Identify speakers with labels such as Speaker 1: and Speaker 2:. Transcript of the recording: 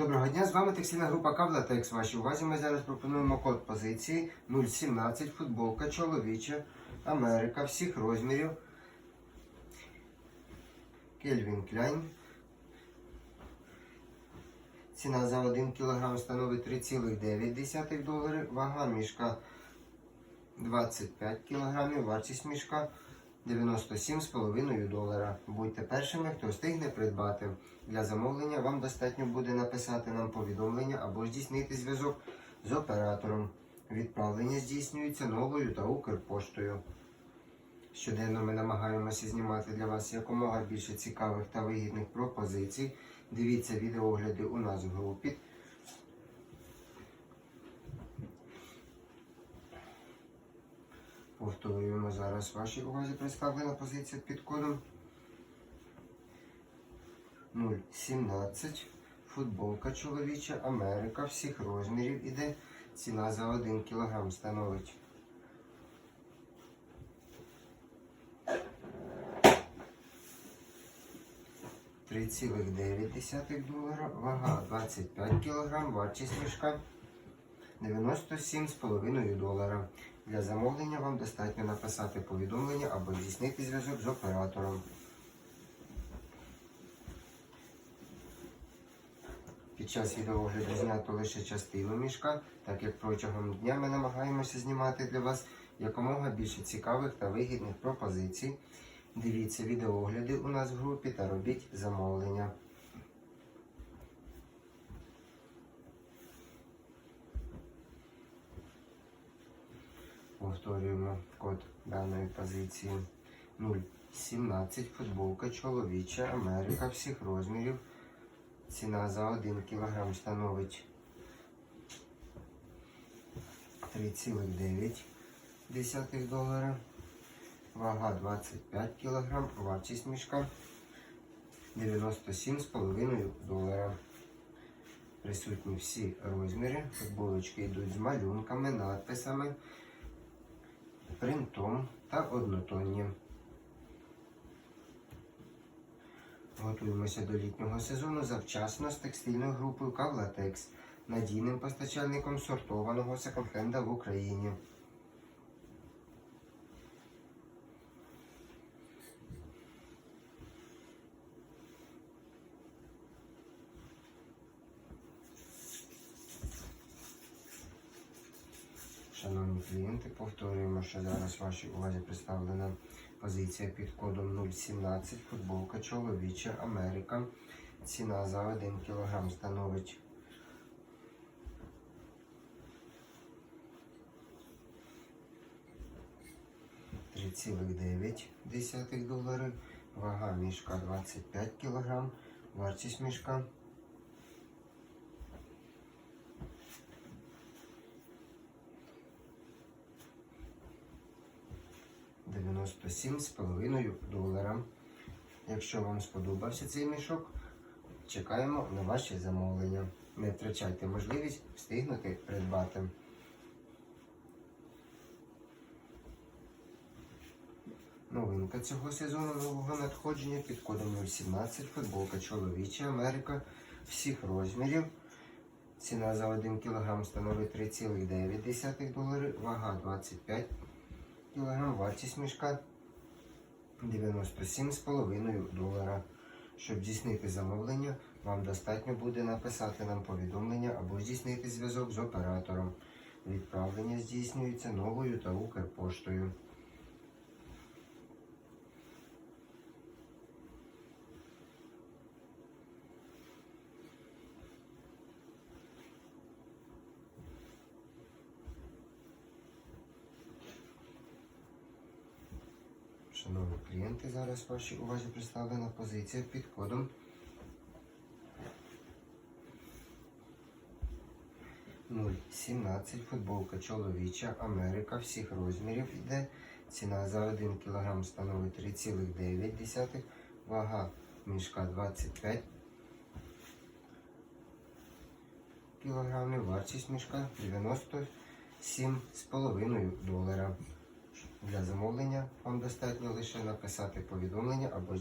Speaker 1: Доброго дня, з вами текстильна група Кавлатекс. Вашій увазі ми зараз пропонуємо код позиції 017 футболка чоловіча Америка всіх розмірів. Кельвін Кляйн. Ціна за 1 кг становить 3,9 долари. Вага мішка 25 кг. Вартість мішка 97,5 долара. Будьте першими, хто встигне придбати. Для замовлення вам достатньо буде написати нам повідомлення або здійснити зв'язок з оператором. Відправлення здійснюється новою та Укрпоштою. Щоденно ми намагаємося знімати для вас якомога більше цікавих та вигідних пропозицій. Дивіться відеогляди у нас в групі. Повторюємо зараз вашій увазі представлена позиція під кодом 017. Футболка чоловіча Америка всіх розмірів іде. Ціна за 1 кг становить. Три цілих дев'ять десятих долара, вага 25 кг, вартість мішка 97,5 долара. Для замовлення вам достатньо написати повідомлення або здійснити зв'язок з оператором. Під час відеогляду знято лише частину мішка, так як протягом дня ми намагаємося знімати для вас якомога більше цікавих та вигідних пропозицій. Дивіться відеогляди у нас в групі та робіть замовлення. Повторюємо код даної позиції 017 футболка чоловіча Америка всіх розмірів. Ціна за 1 кг становить 3,9 долара. Вага 25 кг, вартість мішка 97,5 долара. Присутні всі розміри. Футболочки йдуть з малюнками, надписами, принтом та однотонні. Готуємося до літнього сезону завчасно з текстильною групою Кавлатекс, надійним постачальником сортованого секонд-хенда в Україні. Шановні клієнти, повторюємо, що зараз вашій увазі представлена позиція під кодом 017 футболка чоловіча Америка. Ціна за 1 кг становить 3,9 долари. Вага мішка 25 кг. Вартість мішка 97,5 долара. Якщо вам сподобався цей мішок, чекаємо на ваші замовлення. Не втрачайте можливість встигнути придбати. Новинка цього сезону нового надходження під кодом 017 футболка чоловіча Америка всіх розмірів. Ціна за 1 кг становить 3,9 долари, вага 25 кг, вартість мішка 97,5 долара. Щоб здійснити замовлення, вам достатньо буде написати нам повідомлення або здійснити зв'язок з оператором. Відправлення здійснюється новою та Укрпоштою. Шановні клієнти, зараз вашій увазі представлена позиція під кодом 017 футболка чоловіча Америка всіх розмірів йде. Ціна за 1 кг становить 3,9, вага мішка 25 кг, вартість мішка 97,5 долара. Для замовлення вам достатньо лише написати повідомлення або